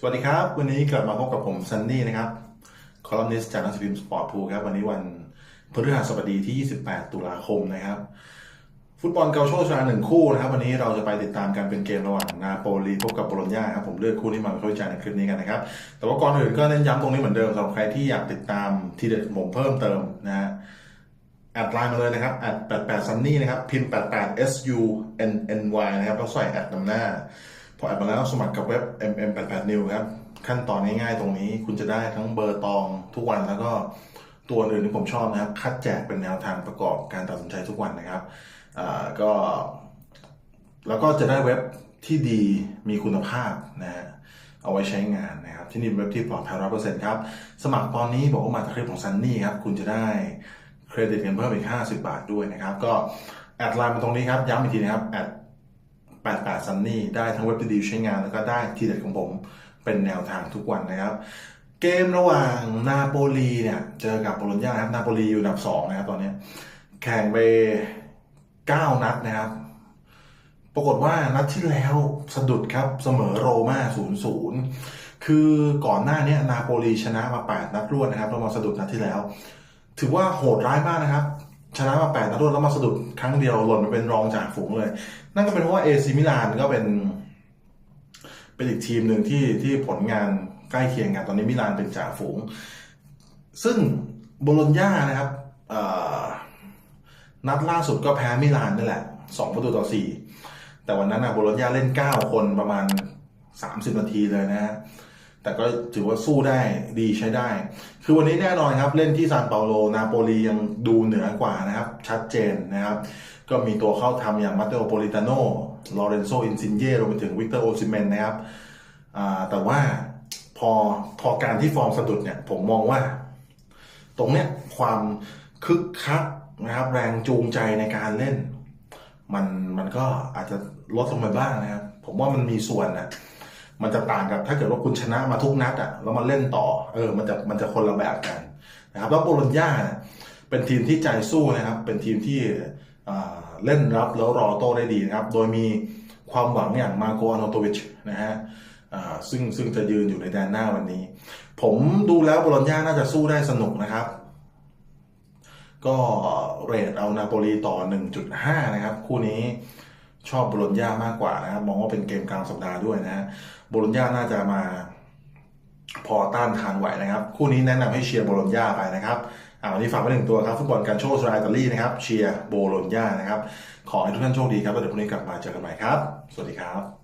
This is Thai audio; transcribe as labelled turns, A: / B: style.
A: สวัสดีครับ วันนี้กลับมาพบกับผมซันนี่นะครับคอลัมนิสต์จากหนังสือพิมพ์สปอร์ตพูครับ วันนี้วันพฤหัสบดีที่ 28 ตุลาคมนะครับ ฟุตบอลเกาโชชนะหนึ่งคู่นะครับ วันนี้เราจะไปติดตามการเป็นเกมระหว่างนาโปลีพบกับโบโลญญาครับผมเลือกคู่นี้มาเคราะห์วิจารณ์ในคลิปนี้กันนะครับ แต่ว่าก่อนอื่นก็เน้นย้ำตรงนี้เหมือนเดิมสำหรับใครที่อยากติดตามทีเด็ดผมเพิ่มเติมนะฮะแอดไลน์มาเลยนะครับแอด88 sunny นะครับพิมพ์88 s u n n y นะครับแล้วใส่แอดนำหน้า พอแอดมาแล้วสมัครกับเว็บ mm 88 new ครับ ขั้นตอนง่ายๆตรงนี้คุณจะได้ทั้งเบอร์ตองทุกวันแล้วก็ตัวอื่นที่ผมชอบนะครับ คัดแจกเป็นแนวทางประกอบการตัดสินใจทุกวันนะครับก็ แล้วก็จะได้เว็บที่ดีมีคุณภาพนะฮะเอาไว้ใช้งานนะครับ ที่นี่เป็นเว็บที่ปลอดภัยร้อยเปอร์เซ็นต์ครับ สมัครตอนนี้บอกว่ามาจากคลิปของซันนี่ครับ คุณจะได้เครดิตเงินเพิ่มอีก 50 บาทด้วยนะครับ ก็แอดไลน์มาตรงนี้ครับ ย้ำอีกทีนะครับแอด 88ซันนี่ได้ทั้งเว็บดีใช้งานแล้วก็ได้ทีเด็ดของผมเป็นแนวทางทุกวันนะครับ เกมระหว่างนาโปลีเนี่ยเจอกับโบโลญญานะครับนาโปลีอยู่อันดับสองนะครับตอนนี้ แข่งไป 9 นัดนะครับ ปรากฏว่านัดที่แล้วสะดุดครับเสมอโรม่า 0-0 คือก่อนหน้านี้นาโปลีชนะมา 8 นัดรวดนะครับแล้วมาสะดุดนัดที่แล้ว ถือว่าโหดร้ายมากนะครับ ชนะมา8นัดรวดแล้วมาสะดุดครั้งเดียวหล่นมาเป็นรองจากฝูงเลย นั่นก็เป็นเพราะว่าเอซิมิลานก็เป็น เป็นอีกทีมหนึ่งที่ที่ผลงานใกล้เคียงกันตอนนี้มิลานเป็นจ่าฝูง ซึ่งโบโลญญานะครับนัดล่าสุดก็แพ้มิลานนี่แหละสองประตูต่อสี่แต่วันนั้นนะโบโลญญาเล่น9คนประมาณ30นาทีเลยนะฮะ แต่ก็ถือว่าสู้ได้ดีใช้ได้ คือวันนี้แน่นอนครับ เล่นที่ซานเปาโลนาโปลียังดูเหนือกว่านะครับ ชัดเจนนะครับ ก็มีตัวเข้าทำอย่างมาเตโอโปลิตาโนลอเรนโซอินซินเย่รวมไปถึงวิกเตอร์โอซิเมนนะครับแต่ว่าพอพอการที่ฟอร์มสะดุดเนี่ย ผมมองว่า ตรงเนี้ยความคึกคักนะครับ แรงจูงใจในการเล่น มันมันก็อาจจะลดลงไปบ้างนะครับ ผมว่ามันมีส่วนนะ มันจะต่างกับถ้าเกิดว่าคุณชนะมาทุกนัดอะแล้วมาเล่นต่อ เออ มันจะมันจะคนละแบบกันนะครับแล้วโบโลญญาเนี่ยเป็นทีมที่ใจสู้นะครับ เป็นทีมที่เล่นรับแล้วรอโต้ได้ดีนะครับ โดยมีความหวังอย่างมาโกอาโนโตวิชนะฮะซึ่งซึ่งจะยืนอยู่ในแดนหน้าวันนี้ ผมดูแล้วโบโลญญาน่าจะสู้ได้สนุกนะครับ ก็เรทเอานาโปลีต่อ 1.5 นะครับ คู่นี้ ชอบโบโลญญามากกว่านะครับมองว่าเป็นเกมกลางสัปดาห์ด้วยนะฮะโบโลญญาน่าจะมาพอต้านทานไหวนะครับ คู่นี้แนะนำให้เชียร์โบโลญญาไปนะครับอ่าวันนี้ฝากไว้หนึ่งตัวครับฟุตบอลการโชว์สไตล์ตาลีนะครับเชียร์โบโลญญานะครับ ขอให้ทุกท่านโชคดีครับแล้วเดี๋ยวพรุ่งนี้กลับมาเจอกันใหม่ครับ สวัสดีครับ